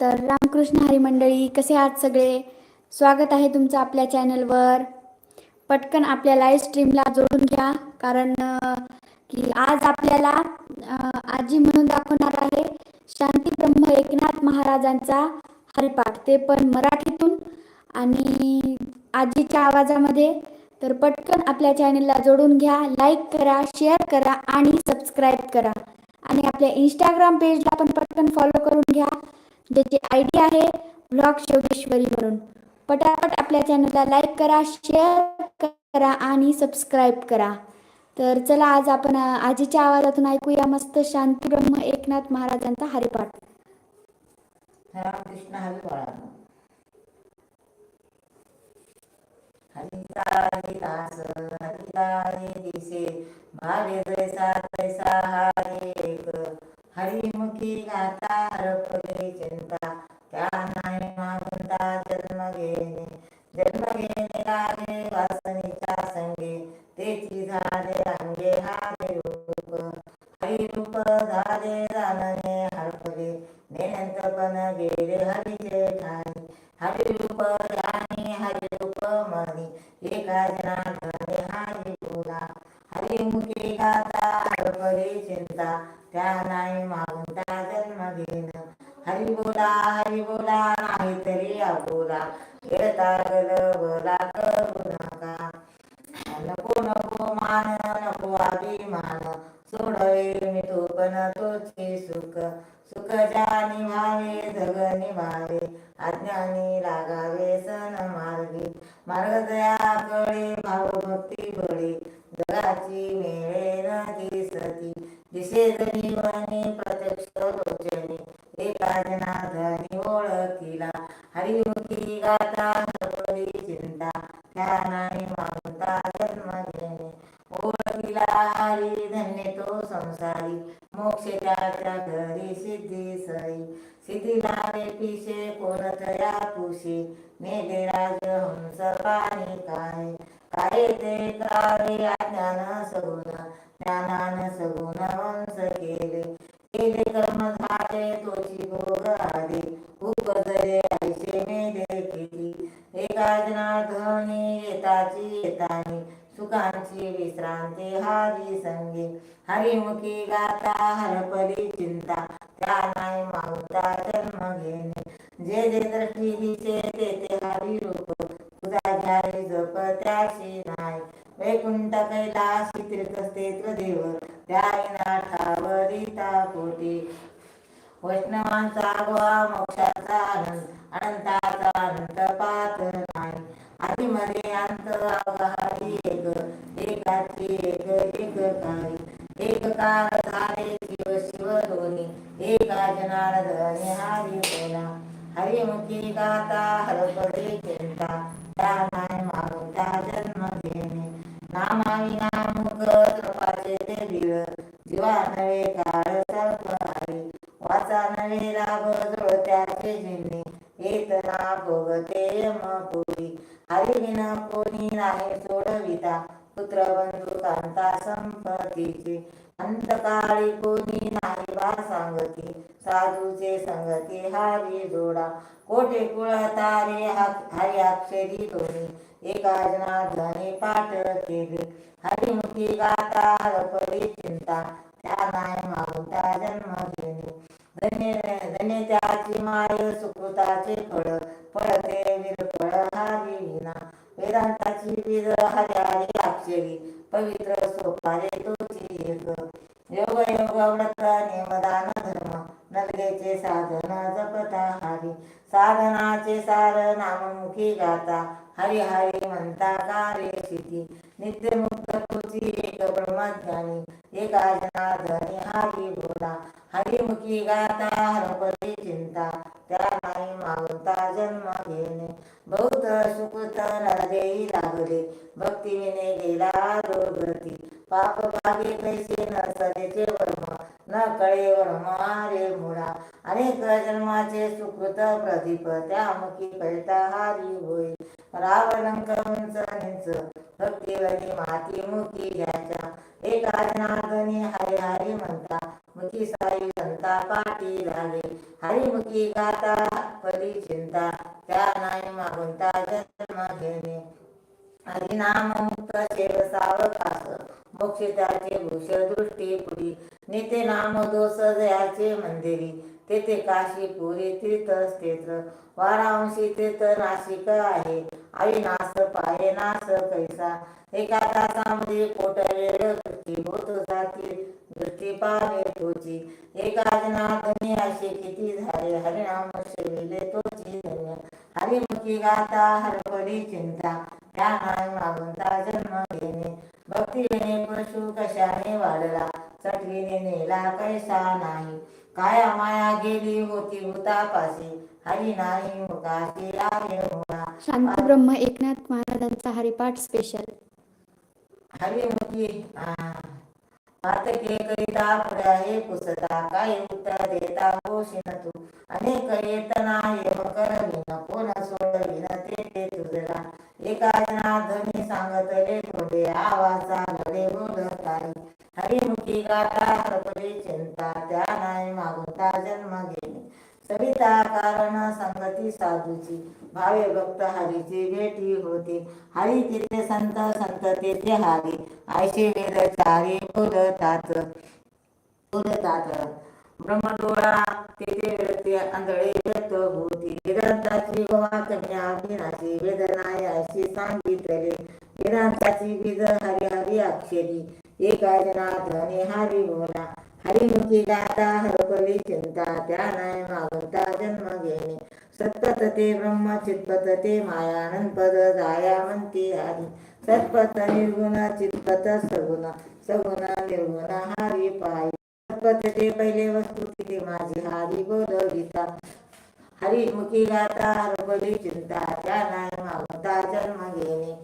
तर रामकृष्ण हरी मंडळी कसे आहात सगळे? स्वागत आहे तुमचं आपल्या चॅनलवर पटकन आपल्या लाईव्ह स्ट्रीमला जोडून घ्या कारण की आज आपल्याला आजी म्हणून दाखवणार आहे शांती ब्रह्म एकनाथ महाराजांचा हरिपाठ. ते पण मराठीतून आणि आजीच्या आवाजामध्ये. तर पटकन आपल्या चॅनलला जोडून घ्या लाईक करा शेअर करा आणि सबस्क्राईब करा. आणि आपल्या इंस्टाग्राम पेजला पण पटकन फॉलो करून घ्या. ज्याची आय डी आहे ब्लॉग योगेश्वरी म्हणून. पटापट आपल्या चॅनलला लाईक करा शेअर करा आणि सबस्क्राईब करा. तर चला आज आपण आजीच्या आवाजातून ऐकूया मस्त शांती ब्रह्म एकनाथ महाराजांचा हरिपाठ. रामकृष्ण हरी बाळांनो हरितारे दिसे भावे जैसा तैसा हारे एक. हरिमुखी गाता हरपले चिंता त्या नाही मागुंता जन्म घेणे जन्म घेणे आले वासनीच्या संगे तेची झाले अंगे हारे रूप हरी रूप झाले रानने हरपले नेनंतपण गेले हरीचे ठाणी हरी हरिरूप राणी हरिरूप मणी एका जनार्दने हरी बोला हरी हरिमुखी गाता हरपले चिंता त्या नाही मागुंता जन्म घेण. हरी बोला हरी बोला नाही तरी अबोला. येता गल बोला करू नका. नको नको मान नको अभिमान. सोडवे मी तो पण तोचे सुख. सुख जानी निभावे जग निभावे. अज्ञानी लागावे सन मार्गी. मार्ग दया कळे भाव भक्ती बळे. जगाची मेळे दिसती प्रत्यक्ष लोचनी एकाजनाधनी ओळखिला. हरिमुखी गाता हरपली चिंता ज्ञानाने मागता जन्म घेणे ओळखिला हरी धन्य तो संसारी मोक्ष त्याच्या घरी सिद्धी सई. सिद्धीला रे पिशे कोणतया पुशे मेले राज हंस पाणी काय. काय ते काय हरिमुखी गाता हरपली चिंता त्या नाही मागता जन्म घेणे. जे जे दृष्टी दिसे ते ते हरी रूप तुझा घ्यावे जप त्याशी नाही वैकुंठ कैलासी तीर्थस्ते देव त्या ठावरिता कोटी. वैष्णवांचा गोवा मोक्षाचा आनंद अनंताचा अनंत पात नाही आधी मध्ये अंत अवघारी एक एकाची एक एक काही. एक काळ झाले शिव शिव दोन्ही एका जनार्दने हरी बोला हरिमुखी गाता हरपदे चिंता त्या नाही मागता जन्म घेणे नामाविना मुख कृपाचे ते दिव जीवा नवे काळ सर्प हरी वाचा नवे लाभ जोडत्याचे जिन्ने येत ना भोगते यम पुरी हरिविन कोणी नाही सोडविता पुत्र बंधू कांता संपत्तीचे अंतकाळी कोणी नाही बा सांगती. साधूचे संगती हारी जोडा. कोटे कुळ तारे हरी अक्षरी दोन्ही एका जनार्दने पाठ केली. हरिमुखी गाता हरपली चिंता. त्या नाही मागता जन्म घेणे. धन्य धन्य त्याची माय सुकृताचे फळ. पळते विरफळ हरी विना वेदांताची विर हरी हरी अक्षरी. पवित्र सोपारे तोची एक. योग योग व्रत नेमदान धर्म. नलगेचे साधन जपता हरी. साधनाचे सार नाममुखी गाता. हरी हरी म्हणता कार्य शिती नित्यमुक्त तुझी एक ब्रह्मज्ञानी. एका जनार्दनी हरी बोला हरिमुखी गाता हरपली चिंता त्या नाही मागता जन्म घेणे. बहुत सुकृत नरदेही लागले भक्ती गेला दुर्गती. पाप पागे कैसे न सदेचे वर्म न कळे वर्म रे मुळा. अनेक जन्माचे सुकृत प्रदीप त्या मुखी कळता हारी होई रावलंक उंच निंच भक्तीवरी माती मुखी हे एका जनार्दनी हरे हरी म्हणता मुखी साई घंता मागंता पाठी लागले हरिमुखी गाता परी चिंता त्या नाही मागुंता जन्म घेणे. हरिनाम मुक्त शेव सावकास मोक्षिताचे भूष दृष्टी पुरी. नेते नाम दोष जयाचे मंदिरी तेथे काशी पुरी तीर्थ क्षेत्र वारांशी तीर्थ नाशिक आहे अविनाश पाये नाश कैसा. एका तासामध्ये कोट वेळ दृष्टी होत जाती. दृष्टी पावे तुझी. एका जनार्दनी असे किती झाले? हरिनाम सेविले तोची धन्य. हरिमुखी गाता हरपली चिंता. त्या नाही मागुंता जन्म घेणे. भक्तीने पशु कशाने वाढला? चटवीने नेला कैसा नाही. काय माया गेली होती भूतापाशी हरी नाही मुखाशी आहे शांत ब्रह्म एकनाथ महाराजांचा हरिपाठ स्पेशल हरिमुखी पातके करिता पुढ्या हे पुसता काय उत्तर देता होशिन तू अनेक येतना येव करविन कोण सोडविन ते ते तुझला एका जना ध्वनी सांगतले थोडे आवाजा लढे बोलताई हरिमुखी गाता हरपली चिंता त्या नाही मागुता जन्म घेणे सविता कारण संगती साधूची. भावे भक्त हरीची भेटी होते. हरी तिथे संत संत तेथे हरी. आयशे वेद चारी बोलतात बोलतात. ब्रह्मडोळा तेथे व्यक्ती आंधळे व्यक्त होती. वेदांताची गोवा कन्या विनाशी वेदनाय अशी सांगितले. वेदांताची विध हरी हरी अक्षरी. एका जनार्दने हरी बोला. हरी हरिमुखी गाता हरपली चिंता त्या नाही मागुंता जन्म घेणे सत्पत ते ब्रह्म चित्पत ते मायानंद पद जाया म्हणते हरी सत्पत निर्गुण चित्पत सगुण. सगुण निर्गुण हरी पायी. सत्पत ते पहिले वस्तू तिथे माझी हरी गाता. चिंता त्या नाही जन्म घेणे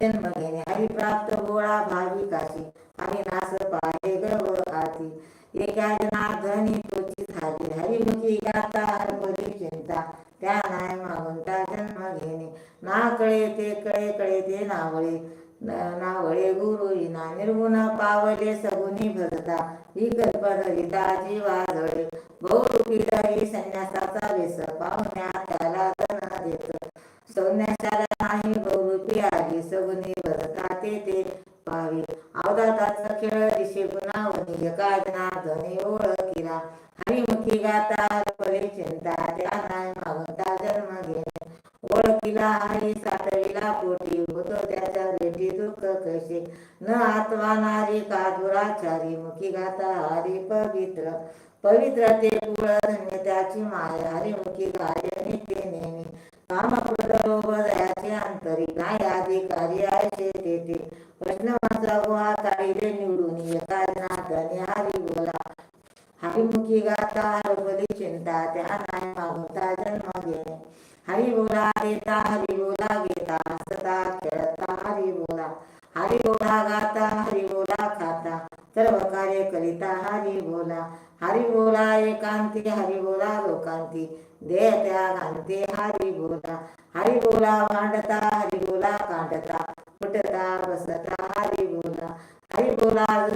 जन्म घेणे प्राप्त गोळा भावी काशी हरी नास पाहे गर्व आती एका जनार्दनी तोची झाली हरिमुखी गाता हरपली चिंता त्या नाही मागुंता जन्म घेणे ना कळे ते कळे कळे ते नावळे नावळे गुरु विना निर्गुण पावले सगुणी भजता ही कल्पधरिता जीवाजळे बहुरूपी धरी संन्यासाचा वेस पाहुण्या त्याला धन देत संन्यासाला नाही बहुरूपी आली सगुणी भजता ते ते पावी. अवधाताचा खेळ दिशे गुणावनी जगाजना जनार्दनी ओळखिला. हरिमुखी गाता परे चिंता त्या नाही मागता जन्म घेणे. ओळखिला हरी साठविला पोटी होतो त्याच्या भेटी दुःख कसे. न आत्मा नारी का दुराचारी मुखी गाता हरी पवित्र. पवित्र ते कुळ धन्य त्याची माया. हरिमुखी गाय नित्य नेहमी. कामक्रोध लोभ दयाचे अंतरी नाही अधिकारी आहे तेथे. प्रश्न माझा काढिले निवडून एका जनार्दनी हरी बोला. हरिमुखी गाता हरपली चिंता त्या नाही मागता जन्म घेणे. हरी बोला देता हरी बोला घेता हसता खेळता हरी बोला. हरी बोला गाता हरी बोला खाता. सर्व कार्य करिता हरी बोला. हरी बोला एकांती हरी बोला लोकांती. देह त्याग अंते हरी बोला. हरी बोला मांडता हरी बोला कांडता. फुटता बसता हरी बोला. हरी बोला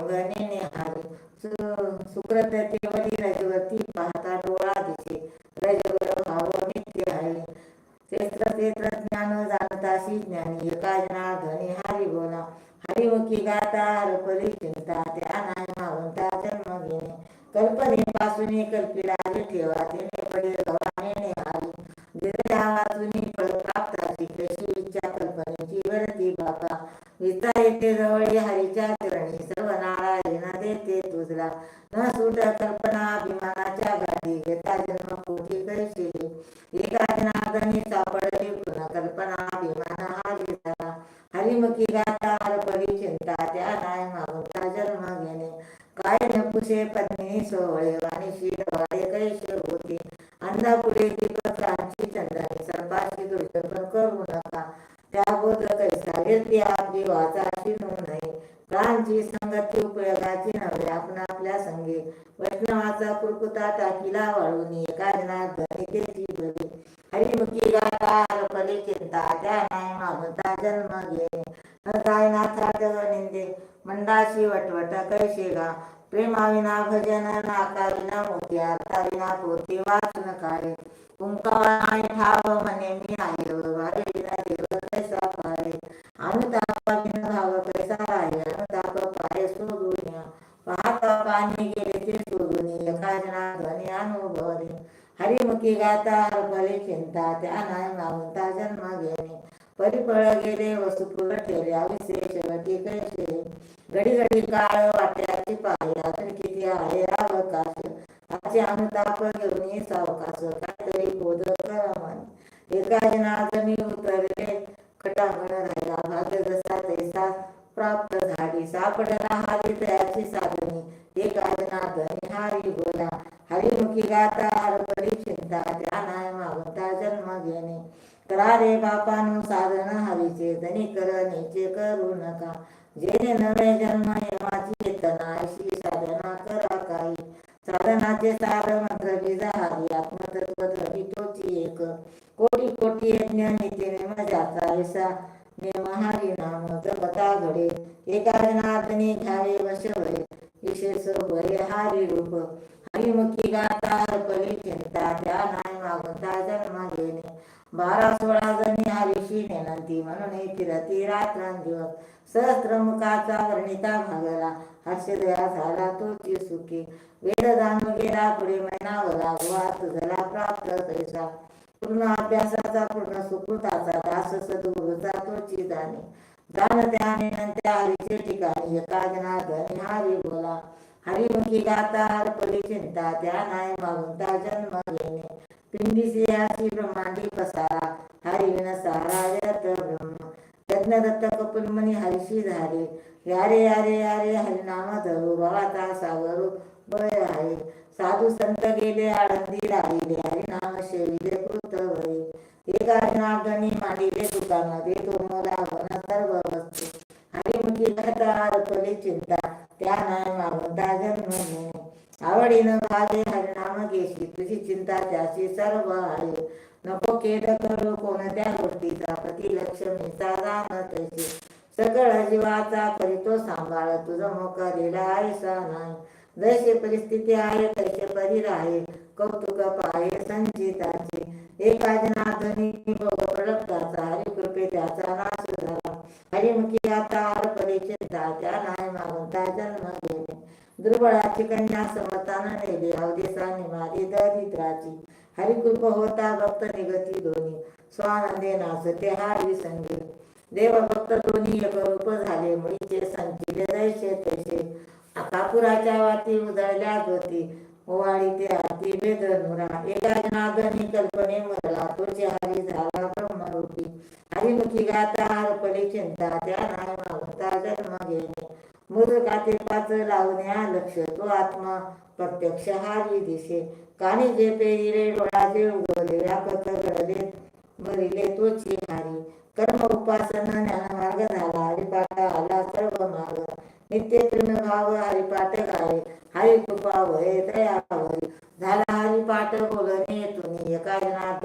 शिंदया भंगने हारी सुकृत ते वरी रजवती पाहता डोळा दिसे रजवर भाव नित्य आहे क्षेत्र क्षेत्र ज्ञान जाणताशी ज्ञानी एका जनार्दनी हरी बोला हरिमुखी गाता हरपली चिंता त्या नाही मागुंता जन्म घेणे कल्पनेपासून कल्पिला ठेवा तिने पडे गव्हाने हारी दिल्या वाचून फळ प्राप्ताची कशी इच्छा कल्पनेची वरती बाबा विचा येते जवळ हरीच्या चरणी येते तुझला न सुट कल्पना अभिमानाच्या गाठी घेता जन्म कोठी करशील. एका जनार्दनी सापडली पुन्हा कल्पना अभिमान हा दिसला हरिमुखी गाता हरपरी चिंता त्या नाही मागता जन्म घेणे. काय नपुसे पत्नी सोहळे वाणीशी डवाळे कैसे होती. अंधा पुढे दीपकांची चंदनी सर्पाची दुर्जन करू नका. त्या बोध कैसा व्यक्ती आपली वाचाशी नोंद कालची संगती उपयोगाची नव्हे. आपण आपल्या संगे वैष्णवाचा कुरकुता टाकीला वाळून एका जनात धनिकेची भरी हरिमुखी गाकार फले चिंता. त्या नाही मागता जन्म घे. न काय नाथाट निंदे. मंडाशी वटवट कैसे गा. प्रेमाविना भजन नाकाविना मोती. अर्थाविना पोती वाचन काय नाही ठाव म्हणे मी आहे. वारे विना देव कैसा पारे अनुतापा परिफळ गेले वसुपूर ठेवले. आविसे शेवटी कैसे घडी घडी काळ वाट्याची पाहि अजून किती आहे? अवकाश. असे अनुताप घेऊन सावकाश. काहीतरी बोध करा मन. एका जनार्दनी उतरले. खटांगण राहिला. भाग्य जसा तैसा प्राप्त झाली. सापडला हारी तयाची साधनी. एका जनार्दनी हारी बोला. हरिमुखी गाता हरपरी चिंता. त्या नाही मागता जन्म घेणे. करा रे बापानु साधन हरीचे धनी कर नीचे करू नका जेणे नवे जन्म यमाची येतना अशी साधना करा काही. साधनाचे सार मंत्र बीजा हरी आत्मतत्व धरी तोची एक. कोटी कोटी यज्ञ नितीने मजाचा ऐसा नेम हरी नाम जपता घडे. एका जनार्दनी घ्यावे वशवरे विशेष वरे हारी रूप. हरिमुखी गाता हरपली चिंता. त्या नाही मागता जन्म घेणे. बारा सोळा जणी हरीशी नेनंती म्हणून फिरती रात्रांदिवस सहस्त्रमुखाचा वर्णिता भागला. हर्षदया झाला तोची सुखी. वेद गेला पुढे महिनावरा गुहात तुझला प्राप्त तैसा पूर्ण अभ्यासाचा पूर्ण सुकृताचा दास सद्गुरूचा तोची जाणे दान त्याने नंतर हरीचे ठिकाणी. एका धनी हरी बोला. हरिमुखी गाता हरपली चिंता. त्या नाही मागून जन्म घेणे. पिंडीसी ब्रह्मांडी पसारा हरी सारा व्यर्थ ब्रह्म यज्ञदत्त कपिलमणी हरिशी झाले यारे यारे यारे हरिनाम धरू भावाचा सागरू बळ आहे साधू संत गेले आळंदी राहिले हरिनाम शेविले कृत भरे एका जनार्दनी मांडिले दुकान देतो वन सर्व वस्तू हरिमुखी चिंता त्या मागवता जन्म घेणे आवडीनं भागे हरिनाम घेशी तुझी चिंता त्याची सर्व आहे. नको खेद करू कोणत्या गोष्टीचा पती लक्ष्मीचा जाण तैसे सगळ जीवाचा करीतो सांभाळ. तुझं मोकरीला आयसा नाही. जशी परिस्थिती आहे तसे परी राहे. कौतुक पाहे संचिताचे. एका जनार्दनी भोग प्रडक्ताचा हरिकृपे त्याचा नाश झाला. हरिमुखी आता परी चिंता. त्या नाही मागून जन्म घेणे कन्या समताना नेली. अवदेशाने मारी दरिद्राची. हरिकृप होता भक्त निगती दोन्ही. स्वानंदे नाचते हारी संगे देव भक्त दोन्ही एक रूप झाले. मुळीचे संचिले जैसे तैसे. कापुराच्या वाती उजळल्या होती ओवाळी ते आरती वेद एका जनार्दनी कल्पने मरला. तोचे हरी झाला ब्रह्मरूपी. हरिमुखी गाता हरपली चिंता. त्या नाही मागता जन्म घेणे. मुरुकाचे पाच लावण्या लक्ष तो आत्मा प्रत्यक्ष हारी दिसे. कानी जे पेरिले डोळाचे उगवले व्यापक घडले भरिले तोच हारी कर्म उपासना ज्ञान मार्ग झाला हरिपाठ आला सर्व मार्ग. नित्य प्रेम भाव हरिपाठ गाय हरी कृपा वय दया वय. झाला हरिपाठ बोलणे तुम्ही एका जनात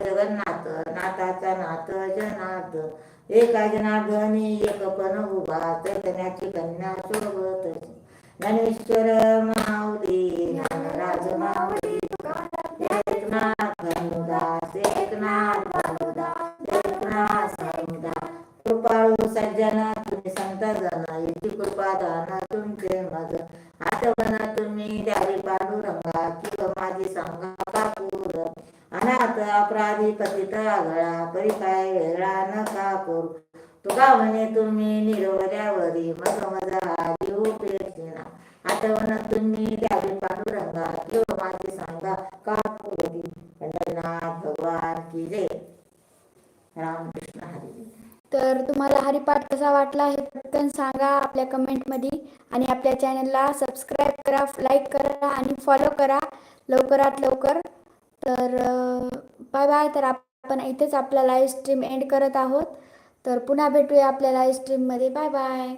जगन्नाथ नाथाचा नाथ जनार्द एका जनार्दनी एक पण उभा चैतन्याची कन्या सोबत ज्ञानेश्वर माऊली ज्ञानराज माऊली एकनाथ तुका म्हणे तुम्ही निरवल्यावरी मग मजा देऊ पेटलेला आठवण तुम्ही द्यावी पांडुरंगा देव माझे सांगा का कापूर पंढरीनाथ भगवान की जय? रामकृष्ण हरी तर तुम्हाला हरिपाठ कसा वाटला हे पटकन सांगा आपल्या कमेंटमध्ये आणि आपल्या चॅनलला सबस्क्राईब करा लाईक करा आणि फॉलो करा लवकरात लवकर. तर बाय बाय तर आपण इथेच आपला लाईव्ह स्ट्रीम एंड करत आहोत. तर पुन्हा भेटूया आपल्याला स्ट्रीममध्ये बाय बाय